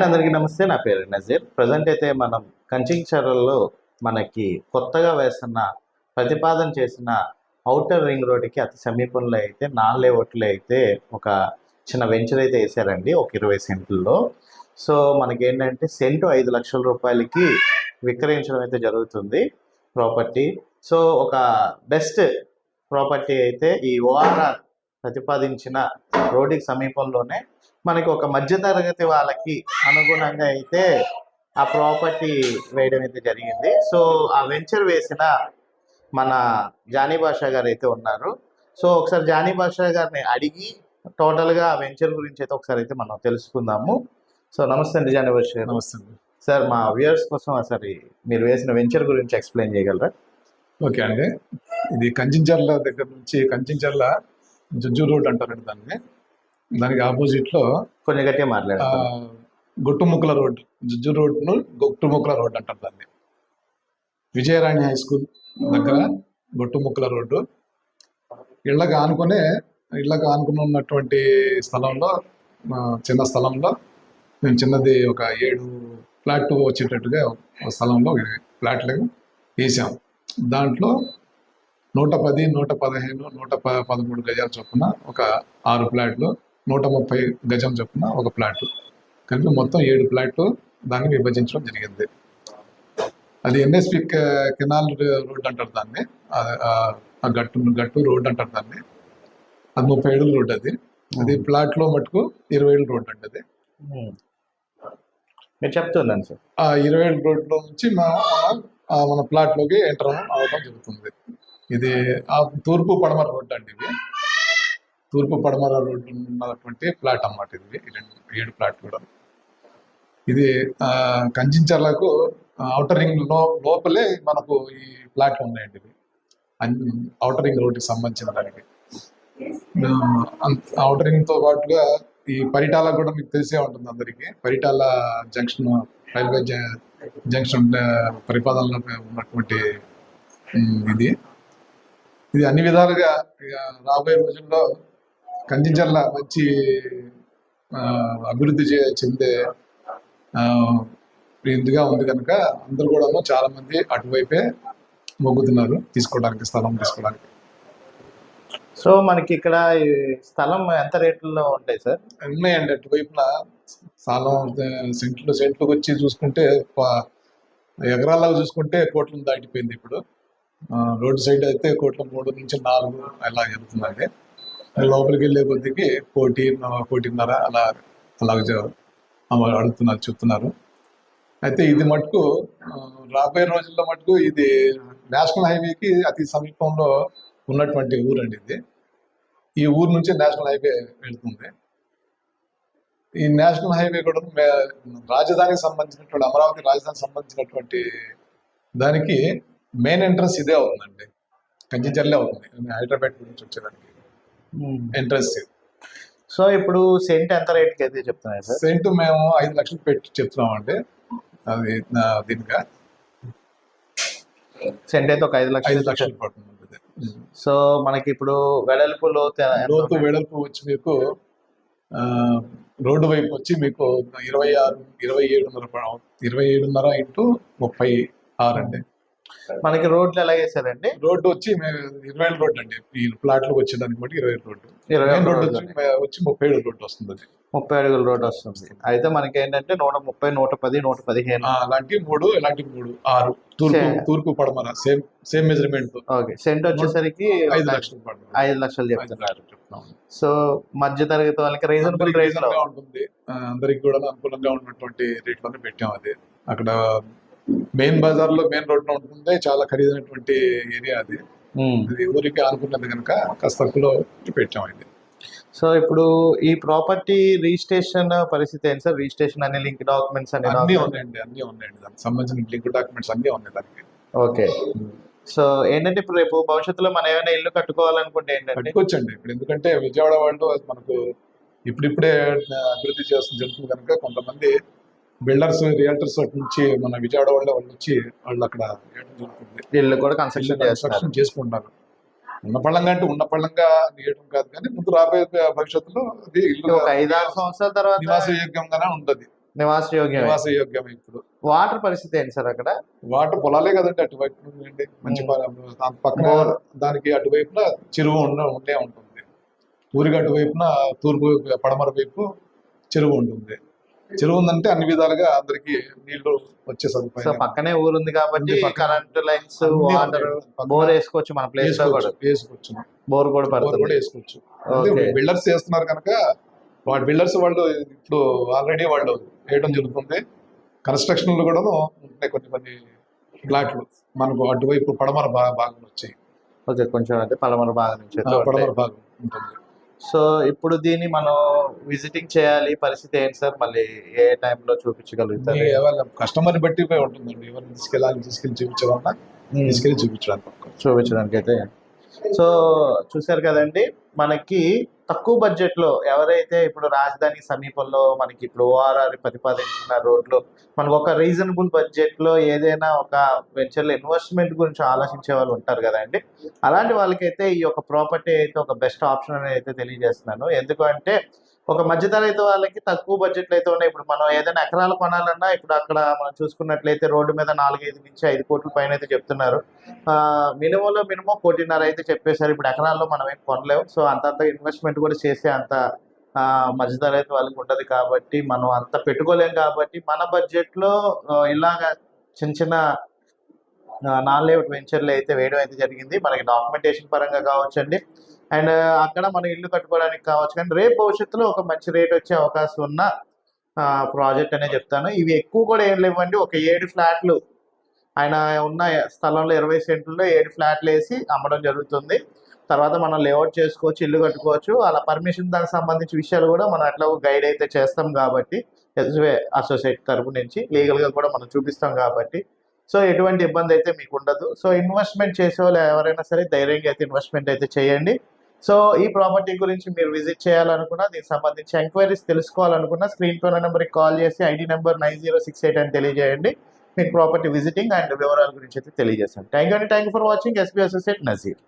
And అందరికీ నమస్తే నా పేరు నజీర్. ప్రజెంట్ అయితే మనం కంచించర్లలో మనకి కొత్తగా వేస్తున్న ప్రతిపాదన చేసిన అవుటర్ రింగ్ రోడ్కి అతి సమీపంలో అయితే నాన్ లేఅవుట్లో అయితే ఒక చిన్న వెంచర్ అయితే వేసారండి ఒక ఇరవై సెంట్లలో. సో మనకి ఏంటంటే సెంటు ఐదు లక్షల రూపాయలకి విక్రయించడం అయితే జరుగుతుంది ప్రాపర్టీ సో ఒక బెస్ట్ ప్రాపర్టీ అయితే ఈ ఓఆర్ఆర్ ప్రతిపాదించిన రోడ్డుకి సమీపంలోనే మనకి ఒక మధ్యతరగతి వాళ్ళకి అనుగుణంగా అయితే ఆ ప్రాపర్టీ వేయడం అయితే జరిగింది. సో ఆ వెంచర్ వేసిన మన జానీ బాషా గారు అయితే ఉన్నారు. సో ఒకసారి జానీ బాషా గారిని అడిగి టోటల్గా ఆ వెంచర్ గురించి అయితే ఒకసారి అయితే మనం తెలుసుకుందాము. సో నమస్తే అండి జానీ బాషా గారు. నమస్తే అండి. సార్ మా వ్యూయర్స్ కోసం ఒకసారి మీరు వేసిన వెంచర్ గురించి ఎక్స్ప్లెయిన్ చేయగలరా? ఓకే అండి. ఇది కంచించర్ల దగ్గర నుంచి కంచించర్ల జుజ్జు రోడ్ అంటారండి దాన్ని. దానికి ఆపోజిట్లో కొంచెం గట్టిగా మాట్లాడారు గొట్టుముక్కల రోడ్ జుజ్జు రోడ్ను గొట్టుముక్కల రోడ్ అంటారు దాన్ని. విజయరాణి హై స్కూల్ దగ్గర గొట్టుముక్కల రోడ్డు. ఇళ్ళకి ఆనుకునే ఇళ్ళకి ఆనుకుని ఉన్నటువంటి స్థలంలో చిన్న స్థలంలో మేము చిన్నది ఒక ఏడు ఫ్లాట్ వచ్చేటట్టుగా స్థలంలో ఫ్లాట్లు వేసాం. దాంట్లో నూట పది నూట పదిహేను నూట ప పదమూడు గజాల చొప్పున ఒక ఆరు ఫ్లాట్లు నూట ముప్పై గజం చొప్పున ఒక ఫ్లాట్ కలిపి మొత్తం ఏడు ఫ్లాట్లు దాన్ని విభజించడం జరిగింది. అది ఎన్ఎస్పి కెనాల్ రోడ్ అంటారు దాన్ని. ఆ- గట్టు గట్టు రోడ్ అంటారు దాన్ని. అది ముప్పై ఏడుల రోడ్ అది. అది ప్లాట్లో మటుకు ఇరవై ఏడు రోడ్ అండి అది. మీరు చెప్తున్నాను సార్. ఆ ఇరవై ఏడు రోడ్లో నుంచి మనం మనం ఆ మన ప్లాట్లోకి ఎంటర్ అవడం జరుగుతుంది. ఇది ఆ తూర్పు పడమర రోడ్ అండి ఇది. తూర్పు పడమర రోడ్డు ఉన్నటువంటి ప్లాట్ అన్నమాట ఇది. రెండు ఏడు ప్లాట్ కూడా. ఇది కంచించర్లకు ఔటర్ రింగ్లో లోపలే మనకు ఈ ప్లాట్లు ఉన్నాయండి ఇవి. ఔటర్ రింగ్ రోడ్డుకి సంబంధించిన దానికి. ఔటర్ రింగ్తో పాటుగా ఈ పరిటాల కూడా మీకు తెలిసే ఉంటుంది అందరికీ. పరిటాల జంక్షన్ రైల్వే జ- జంక్షన్ పరిపాలనలో ఉన్నటువంటి ఇది. ఇది అన్ని విధాలుగా ఇక రాబోయే రోజుల్లో కంచించర్ల మంచి ఆ, అభివృద్ధి చెందే ఇదిగా ఉంది కనుక అందరూ కూడా చాలా మంది అటువైపే మొగ్గుతున్నారు తీసుకోవడానికి స్థలం తీసుకోవడానికి. సో మనకి ఇక్కడ స్థలం ఎంత రేట్లలో ఉంటాయి సార్? ఉన్నాయండి. అటువైపున స్థలం సెంట్లు సెంట్లకు వచ్చి చూసుకుంటే ఎకరాలకు చూసుకుంటే కోట్లను దాటిపోయింది ఇప్పుడు. రోడ్డు సైడ్ అయితే కోట్ల మూడు నుంచి నాలుగు అలా వెళ్తుందండి లోపలికి వెళ్ళే కొద్దికి కోటి కోటిన్నర అలా అలాగే జ- అడుగుతున్నారు చెప్తున్నారు. అయితే ఇది మటుకు రాబోయే రోజుల్లో మటుకు ఇది నేషనల్ హైవేకి అతి సమీపంలో ఉన్నటువంటి ఊరు అండి ఇది. ఈ ఊరు నుంచి నేషనల్ హైవే వెళ్తుంది. ఈ నేషనల్ హైవే కూడా రాజధానికి సంబంధించినటువంటి అమరావతి రాజధానికి సంబంధించినటువంటి దానికి మెయిన్ ఎంట్రన్స్ ఇదే అవుతుందండి. కంచిచర్లే అవుతుంది. హైదరాబాద్ గురించి వచ్చేదానికి. ఎంట్రన్స్ సో ఇప్పుడు సెంట్ ఎంత రేట్కి అయితే చెప్తున్నాయి సార్ సెంట్ మేము ఐదు లక్షలు పెట్టి చెప్తున్నాం అండి అది దీనిగా. సెంట్ అయితే ఒక ఐదు ఐదు లక్షలు లక్షలు పడుతుంది. సో మనకి ఇప్పుడు వెడల్పు లోతు? వెడల్పు వచ్చి మీకు రోడ్డు వైపు వచ్చి మీకు ఇరవై ఆరు ఇరవై ఏడున్నర ఇరవై ఏడున్నర ఇంటూ ముప్పై ఆరు అండి. మనకి రోడ్లు ఎలా వేసారండి రోడ్డు వచ్చి ఇరవై ఏడు రోడ్డు అండి. ఈ లోకి వచ్చేదానికి బట్టి ఇరవై రోడ్డు ఇరవై రోడ్డు వచ్చి ముప్పై ఏడు రోడ్డు వస్తుంది అది. ముప్పై అడుగుల రోడ్ వస్తుంది. అయితే మనకి ఏంటంటే నూట ముప్పై నూట పది నూట పదిహేను. అలాంటి మూడు ఇలాంటి మూడు ఆరు. తూర్పు. తూర్పు పడమర same same measurement. Okay. Cent వచ్చేసరికి ఐదు లక్షలు ఐదు లక్షలు చెప్తున్నారు. సో మధ్య తరగతి వాళ్ళకి రీజనబుల్లో. రీజనబుల్గా ఉంటుంది అందరికి కూడా అనుకూలంగా ఉన్నటువంటి రేట్లోనే పెట్టాం అది. అక్కడ మెయిన్ బజార్లో మెయిన్ రోడ్లో ఉంటుంది చాలా ఖరీదైనటువంటి ఏరియా అది. ఊరికి అనుకున్నది కనుక కాస్త తక్కువలో పెట్టాం ఇది సో ఇప్పుడు ఈ ప్రాపర్టీ రిజిస్ట్రేషన్ పరిస్థితి ఏంటి సార్? రిజిస్ట్రేషన్ అనే లింక్ డాక్యుమెంట్స్ అనే అన్ని ఉన్నాయండి అన్ని ఉన్నాయండి. దానికి సంబంధించిన లింక్ డాక్యుమెంట్స్ అన్ని ఉన్నాయి దానికి. ఓకే. సో ఏంటంటే ఇప్పుడు రేపు భవిష్యత్తులో మనం ఏమైనా ఇల్లు కట్టుకోవాలనుకుంటే ఏంటంటే? కట్టుకోవచ్చండి. ఇప్పుడు ఎందుకంటే విజయవాడ వాళ్ళు మనకు ఇప్పుడిప్పుడే అభివృద్ధి చేస్తుంది జరుగుతుంది కనుక కొంతమంది బిల్డర్స్ రియల్టర్స్ నుంచి మన విజయవాడ వాళ్ళు వాళ్ళు వచ్చి వాళ్ళు అక్కడ ఇల్లు కూడా కన్స్ట్రక్షన్ కన్స్ట్రక్షన్ చేసుకుంటున్నారు ఉన్న పళ్ళంగా అంటే ఉన్న పళ్ళంగా వేయడం కాదు కానీ ముందు రాబోయే భవిష్యత్తులో అది ఇల్లు ఒక ఐదు ఆరు సంవత్సరాల తర్వాత నివాస యోగ్యంగానే ఉంటుంది. నివాస యోగ్యం నివాస యోగ్యం ఇప్పుడు. వాటర్ పరిస్థితి ఏంటి సార్ అక్కడ? వాటర్ పొలాలే కదండి అటువైపు నుండి మంచి. దాని పక్కన. దానికి అటువైపున చెరువు ఉండ ఉండే ఉంటుంది. ఊరికి అటువైపున తూర్పు పడమర వైపు చెరువు ఉంటుంది. చెరువు ఉందంటే అన్ని విధాలుగా అందరికి నీళ్ళు వచ్చే సదుపాయం. పక్కనే ఊరుంది కాబట్టి ఉంది పక్కన. కరెంట్ లైన్స్ వాటర్ బోర్ వేసుకోవచ్చు మన ప్లేస్ వేసుకోవచ్చు బోర్ కూడా బోర్ కూడా వేసుకోవచ్చు. బిల్డర్స్ చేస్తున్నారు కనుక వాడు బిల్డర్స్ వాళ్ళు ఇప్పుడు ఆల్రెడీ వాళ్ళు వేయడం జరుగుతుంది. కన్స్ట్రక్షన్లో కూడా ఉంటాయి కొన్ని కొన్ని ఫ్లాట్లు మనకు అటువైపు పడమర భాగం వచ్చాయి. ఓకే కొంచెం అంటే భాగం నుంచి అయితే ఉంటాయి. పడమర భాగం ఉంటుంది. సో ఇప్పుడు దీన్ని మనం విజిటింగ్ చేయాలి. పరిస్థితి ఏంటి సార్? మళ్ళీ ఏ టైంలో చూపించగలుగుతారు? కస్టమర్ బట్టి ఉంటుందండి. ఎవరిని తీసుకెళ్ళాలి తీసుకెళ్ళి చూపించాలన్నా తీసుకెళ్ళి చూపించడానికి. చూపించడానికి అయితే సో చూశారు కదండి మనకి తక్కువ బడ్జెట్లో ఎవరైతే ఇప్పుడు రాజధాని సమీపంలో మనకి ఇప్పుడు ఓఆర్ఆర్ ప్రతిపాదించిన రోడ్లు మనకు ఒక రీజనబుల్ బడ్జెట్లో ఏదైనా ఒక వెంచర్లో ఇన్వెస్ట్మెంట్ గురించి ఆలోచించే వాళ్ళు ఉంటారు కదండి. అలాంటి వాళ్ళకైతే ఈ యొక్క ప్రాపర్టీ అయితే ఒక బెస్ట్ ఆప్షన్ అనేది అయితే తెలియజేస్తున్నాను. ఎందుకంటే ఒక మధ్యతరగతి వాళ్ళకి తక్కువ బడ్జెట్లో అయితే ఉన్నాయి. ఇప్పుడు మనం ఏదైనా ఎకరాలు కొనాలన్నా ఇప్పుడు అక్కడ మనం చూసుకున్నట్లయితే రోడ్డు మీద నాలుగైదు నుంచి ఐదు కోట్ల పైన అయితే చెప్తున్నారు. మినిమంలో మినిమం కోటిన్నర అయితే చెప్పేశారు. ఇప్పుడు ఎకరాల్లో మనం ఏం కొనలేము సో అంతంత ఇన్వెస్ట్మెంట్ కూడా చేసే అంత మధ్యతరగతి వాళ్ళకి ఉండదు కాబట్టి మనం అంత పెట్టుకోలేం కాబట్టి మన బడ్జెట్లో ఇలాగ చిన్న చిన్న నాన్ లేఅవుట్ వెంచర్లు అయితే వేయడం అయితే జరిగింది. మనకి డాక్యుమెంటేషన్ పరంగా కావచ్చండి. అండ్ అక్కడ మనం ఇల్లు కట్టుకోవడానికి కావచ్చు. కానీ రేపు భవిష్యత్తులో ఒక మంచి రేట్ వచ్చే అవకాశం ఉన్న ప్రాజెక్ట్ అనే చెప్తాను. ఇవి ఎక్కువ కూడా ఏం లేవండి. ఒక ఏడు ఫ్లాట్లు ఆయన ఉన్న స్థలంలో ఇరవై సెంట్లలో ఏడు ఫ్లాట్లు వేసి అమ్మడం జరుగుతుంది. తర్వాత మనం లేఅవుట్ చేసుకోవచ్చు ఇల్లు కట్టుకోవచ్చు. అలా పర్మిషన్ దానికి సంబంధించి విషయాలు కూడా మనం అట్లా గైడ్ అయితే చేస్తాం కాబట్టి ఎస్వే అసోసియేట్ తరపు నుంచి లీగల్గా కూడా మనం చూపిస్తాం కాబట్టి. సో ఎటువంటి ఇబ్బంది అయితే మీకు ఉండదు. సో ఇన్వెస్ట్మెంట్ చేసే వాళ్ళు ఎవరైనా సరే ధైర్యంగా అయితే ఇన్వెస్ట్మెంట్ అయితే చేయండి. సో ఈ ప్రాపర్టీ గురించి మీరు విజిట్ చేయాలనుకున్నా దీనికి సంబంధించి ఎంక్వైరీస్ తెలుసుకోవాలనుకున్నా స్క్రీన్ పైన నెంబర్కి కాల్ చేసి ID number nine zero six eight అని తెలియజేయండి. మీకు ప్రాపర్టీ విజిటింగ్ అండ్ వివరాల గురించి అయితే తెలియజేస్తాను థ్యాంక్ యూ అండి. Thank you for watching. SB associate Nazeer.